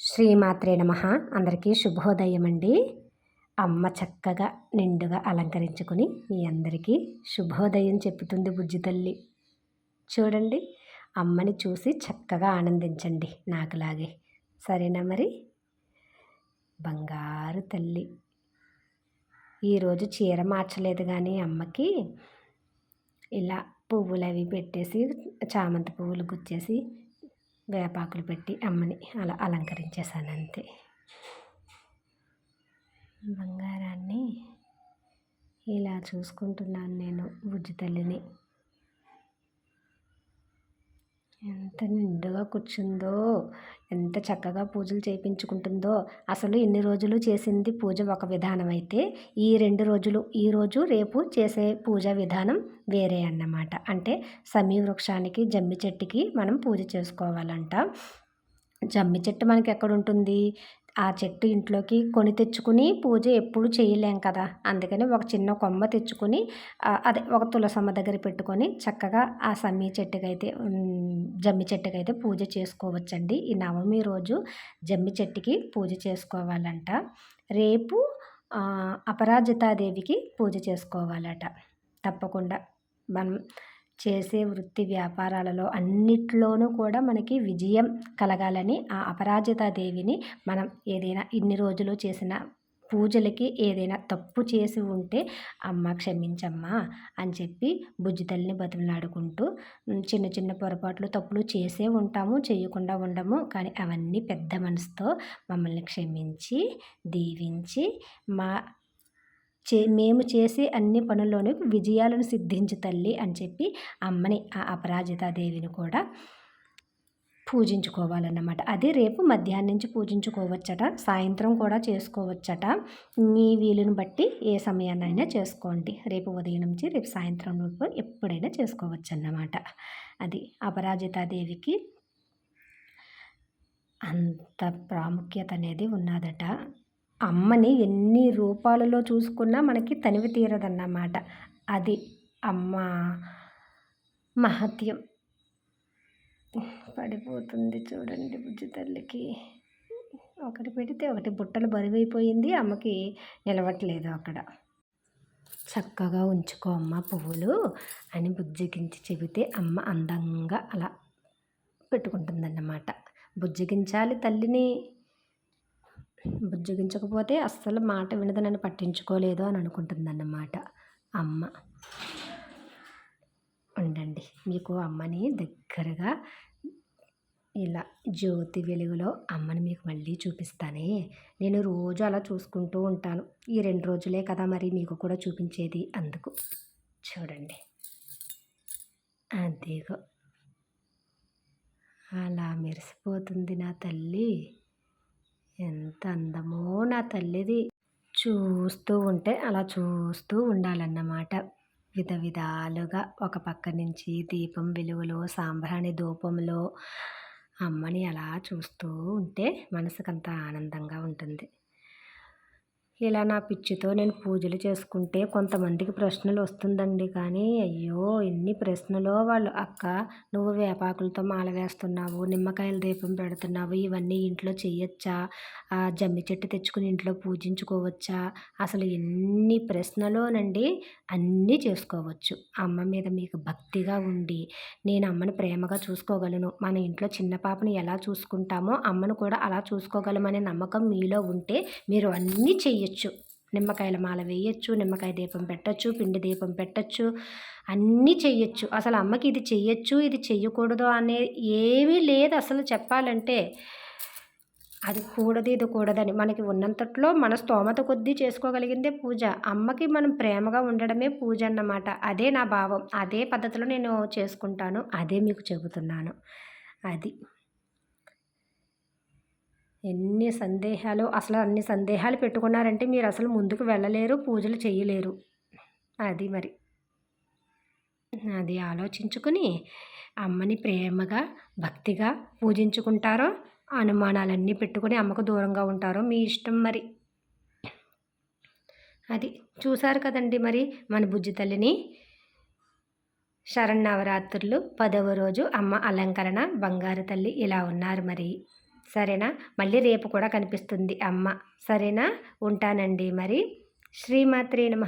శ్రీమాత్రే నమ. అందరికీ శుభోదయం అండి అమ్మ చక్కగా నిండుగా అలంకరించుకుని మీ అందరికీ శుభోదయం చెప్తుంది బుజ్జి తల్లి. చూడండి అమ్మని చూసి చక్కగా ఆనందించండి నాకులాగే. సరేనా మరి? బంగారు తల్లి. ఈరోజు చీర మార్చలేదు కానీ అమ్మకి ఇలా పువ్వులు అవి పెట్టేసి చామంతి పువ్వులు గుచ్చేసి వేపాకులు పెట్టి అమ్మని అలా అలంకరించేశాను అంతే బంగారాన్ని ఇలా చూసుకుంటున్నాను నేను బుజ్జి తల్లిని. ఎంత నిండుగా కూర్చుందో ఎంత చక్కగా పూజలు చేయించుకుంటుందో అసలు ఇన్ని రోజులు చేసింది పూజ ఒక విధానం అయితే ఈ రెండు రోజులు ఈరోజు రేపు చేసే పూజ విధానం వేరే అన్నమాట. అంటే సమీ వృక్షానికి జమ్మి చెట్టుకి మనం పూజ చేసుకోవాలంట. జమ్మి చెట్టు మనకి ఎక్కడ ఉంటుంది? ఆ చెట్టు ఇంట్లోకి కొని తెచ్చుకుని పూజ ఎప్పుడు చేయలేం కదా. అందుకని ఒక చిన్న కొమ్మ తెచ్చుకొని అదే ఒక తులసమ్మ దగ్గర పెట్టుకొని చక్కగా ఆ సమ్మి చెట్టుకైతే జమ్మి చెట్టుకైతే పూజ చేసుకోవచ్చండి. ఈ నవమి రోజు జమ్మి చెట్టుకి పూజ చేసుకోవాలంట. రేపు అపరాజితాదేవికి పూజ చేసుకోవాలట. తప్పకుండా. మనం చేసే వృత్తి వ్యాపారాలలో అన్నిట్లోనూ కూడా మనకి విజయం కలగాలని ఆ అపరాజితాదేవిని మనం ఏదైనా ఇన్ని రోజులు చేసిన పూజలకి ఏదైనా తప్పు చేసి ఉంటే అమ్మ క్షమించమ్మా అని చెప్పి బుజ్జి తల్లిని బతులాడుకుంటూ చిన్న చిన్న పొరపాట్లు తప్పులు చేసే ఉంటాము చేయకుండా ఉండము. కానీ అవన్నీ పెద్ద మనసుతో మమ్మల్ని క్షమించి దీవించి మా చే మేము చేసే అన్ని పనుల్లోనూ విజయాలను సిద్ధించు తల్లి అని చెప్పి అమ్మని ఆ అపరాజితాదేవిని కూడా పూజించుకోవాలన్నమాట. అదే రేపు మధ్యాహ్నం నుంచి పూజించుకోవచ్చట సాయంత్రం కూడా చేసుకోవచ్చట. మీ వీలుని బట్టి ఏ సమయాన్నైనా చేసుకోండి. రేపు ఉదయం నుంచి రేపు సాయంత్రం లోపు ఎప్పుడైనా చేసుకోవచ్చు అన్నమాట అది అపరాజితాదేవికి అంత ప్రాముఖ్యత అనేది ఉన్నదట. అమ్మని ఎన్ని రూపాలలో చూసుకున్నా మనకి తనివి తీరదన్నమాట. అది అమ్మ మహత్యం. పడిపోతుంది చూడండి బుజ్జి తల్లికి. ఒకటి పెడితే ఒకటి బుట్టలు బరువైపోయింది అమ్మకి నిలవట్లేదు అక్కడ. చక్కగా ఉంచుకో అమ్మ పువ్వులు అని బుజ్జిగించి చెబితే అమ్మ అందంగా అలా పెట్టుకుంటుందన్నమాట. బుజ్జిగించాలి తల్లిని. బుజ్జగించకపోతే అస్సలు మాట వినదు నన్ను పట్టించుకోలేదు అని అనుకుంటుందన్నమాట అమ్మ. ఉండండి మీకు అమ్మని దగ్గరగా ఇలా జ్యోతి వెలుగులో అమ్మని మీకు మళ్ళీ చూపిస్తానే. నేను రోజు అలా చూసుకుంటూ ఉంటాను. ఈ రెండు రోజులే కదా మరి మీకు కూడా చూపించేది అందుకు. చూడండి. అదేగో. అలా మెరిసిపోతుంది నా తల్లి. ఎంత అందమో నా తల్లిది. చూస్తూ ఉంటే అలా చూస్తూ ఉండాలన్నమాట. విధ విధాలుగా ఒక పక్క నుంచి దీపం వెలుగులో సాంబ్రాణి ధూపంలో అమ్మని అలా చూస్తూ ఉంటే మనసుకంత ఆనందంగా ఉంటుంది. ఇలా నా పిచ్చితో నేను పూజలు చేసుకుంటే కొంతమందికి ప్రశ్నలు వస్తుందండి. కానీ అయ్యో ఎన్ని ప్రశ్నలో వాళ్ళు అక్క నువ్వు వేపాకులతో మాల వేస్తున్నావు నిమ్మకాయల దీపం పెడుతున్నావు ఇవన్నీ ఇంట్లో చెయ్యొచ్చా? జమ్మి చెట్టు తెచ్చుకుని ఇంట్లో పూజించుకోవచ్చా? అసలు ఎన్ని ప్రశ్నలోనండి అన్నీ చేసుకోవచ్చు. అమ్మ మీద మీకు భక్తిగా ఉండి నేను అమ్మని ప్రేమగా చూసుకోగలను. మన ఇంట్లో చిన్న పాపని ఎలా చూసుకుంటామో అమ్మను కూడా అలా చూసుకోగలమనే నమ్మకం మీలో ఉంటే మీరు అన్నీ చెయ్యొచ్చు. చేయొచ్చు నిమ్మకాయల మాల వేయచ్చు నిమ్మకాయ దీపం పెట్టచ్చు పిండి దీపం పెట్టచ్చు అన్నీ చెయ్యొచ్చు. అసలు అమ్మకి ఇది చెయ్యొచ్చు ఇది చెయ్యకూడదు అనే ఏమీ లేదు అసలు చెప్పాలంటే. అది కూడదు ఇది కూడదని మనకి ఉన్నంతట్లో మన స్తోమత కొద్దీ చేసుకోగలిగిందే పూజ. అమ్మకి మనం ప్రేమగా ఉండడమే పూజ అన్నమాట. అదే నా భావం. అదే పద్ధతిలో నేను చేసుకుంటాను. అదే మీకు చెబుతున్నాను. అది. ఎన్ని సందేహాలు అసలు అన్ని సందేహాలు పెట్టుకున్నారంటే మీరు అసలు ముందుకు వెళ్ళలేరు పూజలు చేయలేరు. అది మరి. అది ఆలోచించుకుని అమ్మని ప్రేమగా భక్తిగా పూజించుకుంటారో అనుమానాలన్నీ పెట్టుకుని అమ్మకు దూరంగా ఉంటారో మీ ఇష్టం మరి. అది చూశారు కదండి మరి మన బుజ్జి తల్లిని. శరణవరాత్రులు పదవ రోజు అమ్మ అలంకరణ బంగారు తల్లి ఇలా ఉన్నారు మరి. సరేనా? మళ్ళీ రేపు కూడా కనిపిస్తుంది అమ్మ. సరేనా? ఉంటానండి మరి. శ్రీమాత్రే నమ.